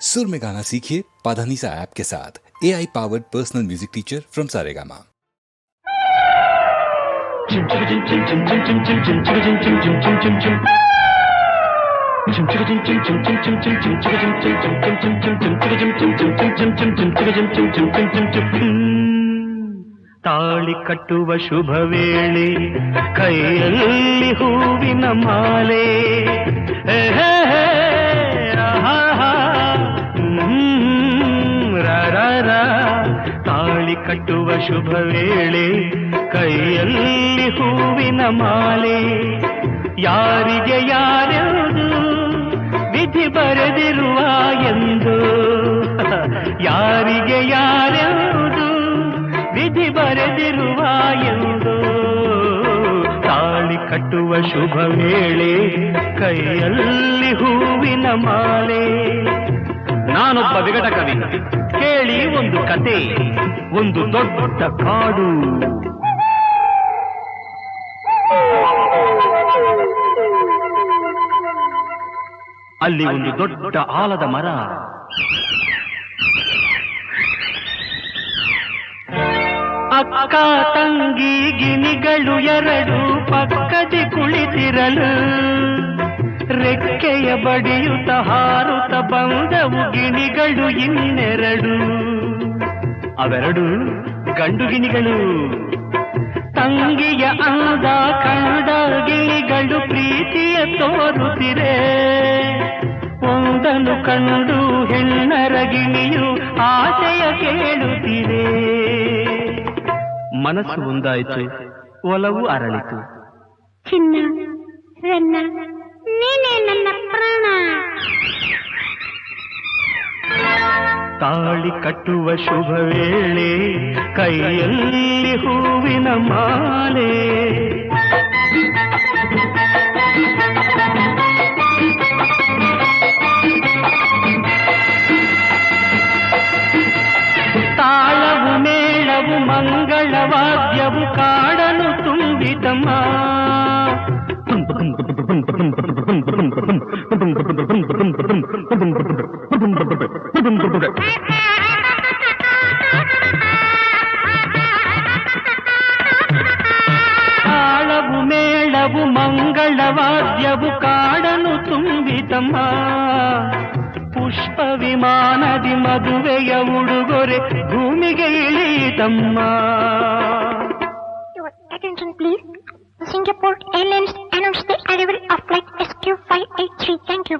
सुर में गाना सीखिए पाधानीसा ऐप के साथ A I powered personal music teacher from Saregama ತಾಳಿ ಕಟ್ಟುವ ಶುಭ ವೇಳೆ ಕೈಯಲ್ಲಿ ಹೂವಿನ ಮಾಲೆ ಹೇ, ಕಟ್ಟುವ ಶುಭ ವೇಳೆ, ಕೈಯಲ್ಲಿ ಹೂವಿನ ಮಾಲೆ. ಯಾರಿಗೆ ಯಾರ್ಯಾವುದು ವಿಧಿ ಬರೆದಿರುವ ಎಂದು, ಯಾರಿಗೆ ಯಾರ್ಯಾವುದು ವಿಧಿ ಬರೆದಿರುವ ಎಂದು. ತಾಳಿ ಕಟ್ಟುವ ಶುಭ ವೇಳೆ, ಕೈಯಲ್ಲಿ ಹೂವಿನ ಮಾಲೆ. ನಾನೊಬ್ಬ ವಿಗಟ ಕವಿ ಕೇಳಿ ಒಂದು ಕತೆ, ಒಂದು ದೊಡ್ಡ ಕಾಡು. ಅಲ್ಲಿ ಒಂದು ದೊಡ್ಡ ಆಲದ ಮರ. ಅಕ್ಕ ತಂಗಿ ಗಿನಿಗಳು ಎರಡು ಪಕ್ಕದಿ ಕುಳಿತಿರಲು. ರೆಕ್ಕೆಯ ಬಡಿಯುತ್ತ ಹಾರುತ್ತ ಬಂದವು ಗಿಣಿಗಳು ಇನ್ನೆರಡು. ಅವೆರಡು ಗಂಡು ಗಿಣಿಗಳು. ತಂಗಿಯ ಅಂದ ಕಂಡ ಗಿಳಿಗಳು ಪ್ರೀತಿಯ ತೋರುತ್ತಿರೆ ಒಂದನ್ನು ಕಂಡು ಹೆಣ್ಣರ ಗಿಣಿಯು ಆಶಯ ಕೇಳುತ್ತಿದೆ ಮನಸ್ಸು ಒಂದಾಯಿತು, ಒಲವು ಅರಳಿತು. ಚಿನ್ನ, ರನ್ನ ತಾಳಿ ಕಟ್ಟುವ ಶುಭ ವೇಳೆ ಕೈಯಲ್ಲಿ ಹೂವಿನ ಮಾಲೆ ತಾಳವು ಮೇಳವು ಮಂಗಳವಾದ್ಯವು ಕಾಡಲು ತುಂಬಿತಮ್ಮ ಮಂಗಳವಾದ್ಯವು ಕಾಡನು ತುಂಬಿತಮ್ಮ ಪುಷ್ಪ ವಿಮಾನದಿ ಮದುವೆಯ ಉಡುಗೊರೆ ಭೂಮಿಗೆ ಇಳಿತಮ್ಮ Your attention please. Singapore Airlines announced the arrival of flight SQ583. Thank you.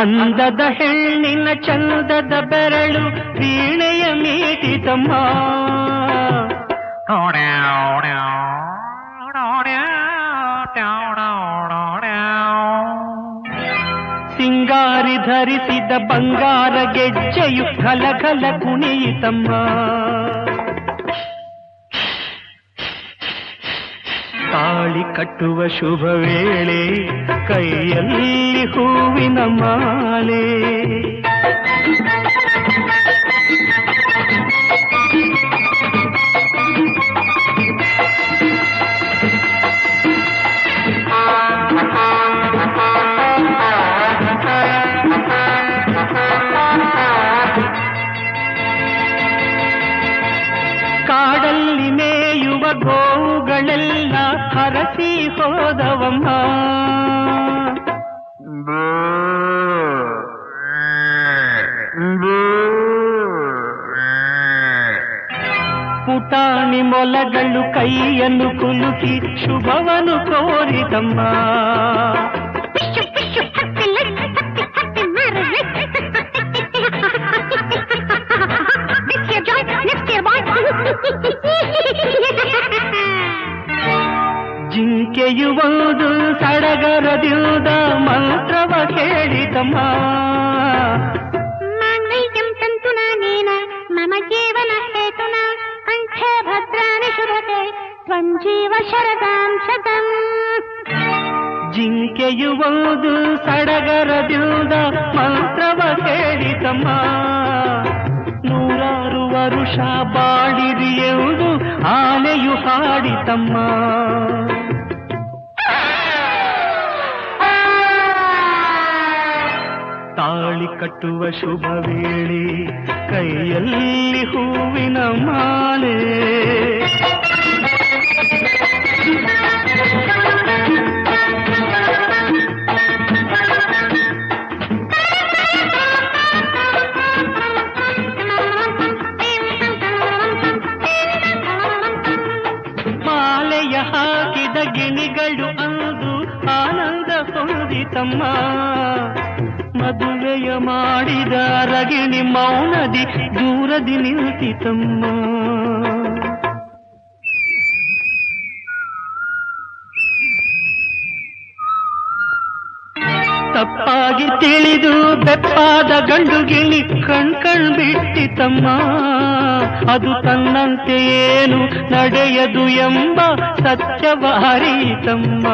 ಅಂದದ ಹೆಣ್ಣಿನ ಚಂದದ ಬೆರಳು ವೀಣೆಯ ಮೀಟಿತಮ್ಮ ಸಿಂಗಾರಿ ಧರಿಸಿದ ಬಂಗಾರ ಗೆಜ್ಜೆಯು ಘಲಘಲ ಕುಣಿಯಿತಮ್ಮ. ತಾಳಿ ಕಟ್ಟುವ ಶುಭ ವೇಳೆ ಕೈಯಲ್ಲಿ ಹೂವಿನ ಮಾಲೆ ಹೋದವಮ್ಮ ಪುಟಾಣಿ ಮೊಲಗಳು ಕೈಯನ್ನು ಕುಲುಕಿ ಶುಭವನ್ನು ಕೋರಿತಮ್ಮ ಗೆಯುವುದು ಸಡಗರದಿಂದ ಮಂತ್ರವ ಕೇಳಿತಮ್ಮ ಮಾಂಗಲ್ಯಂ ತಂತು ನಾನೇನ ಮಮ ಜೀವನ ಹೇತುನ ಕಂಠೆ ಭದ್ರಾಣಿ ಶುಭತೆ ತ್ವಂಜೀವ ಶರದಾಂ ಜಿಂಕೆಯುವುದು ಸಡಗರದಿರುವುದ ಮಂತ್ರವ ಕೇಳಿತಮ್ಮ ನೂರಾರು ವರುಷ ಬಾಳಿರಿಯುವುದು ಆನೆಯು ಹಾಡಿತಮ್ಮ ಕಟ್ಟುವ ಶುಭ ವೇಳೆ ಕೈಯಲ್ಲಿ ಹೂವಿನ ಮಾಲೆ. ಹಾಕಿದ ಗಿಣಿಗಳು ಅಂದು ಆನಂದ ಹೊಂದಿತಮ್ಮ. ಮದುವೆಯ ಮಾಡಿದ ರಗಿಣಿ ಮೌನದಿ ದೂರದಿ ನಿಂತಿತಮ್ಮ ತಪ್ಪಾಗಿ ತಿಳಿದು ಬೆಪ್ಪಾದ ಗಂಡು ಗಿಳಿ ಕಣ್ ಕಣ್ ಬಿಟ್ಟಿತಮ್ಮ ಅದು ತನ್ನಂತೆ ಏನು ನಡೆಯದು ಎಂಬ ಸತ್ಯವ ಅರಿತಮ್ಮ.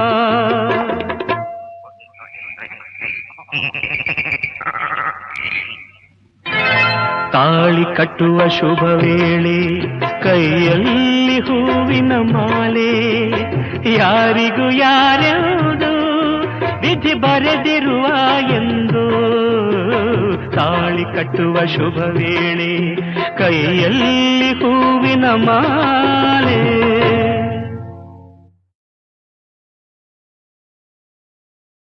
ತಾಳಿ ಕಟ್ಟುವ ಶುಭ ವೇಳೆ, ಕೈಯಲ್ಲಿ ಹೂವಿನ ಮಾಲೆ. ಯಾರಿಗೂ ಯಾರ್ಯಾವುದು ವಿಧಿ ಬರೆದಿರುವ ಎಂದು. ತಾಳಿ ಕಟ್ಟುವ ಶುಭ ವೇಳೆ, ಕೈಯಲ್ಲಿ ಹೂವಿನ ಮಾಲೆ.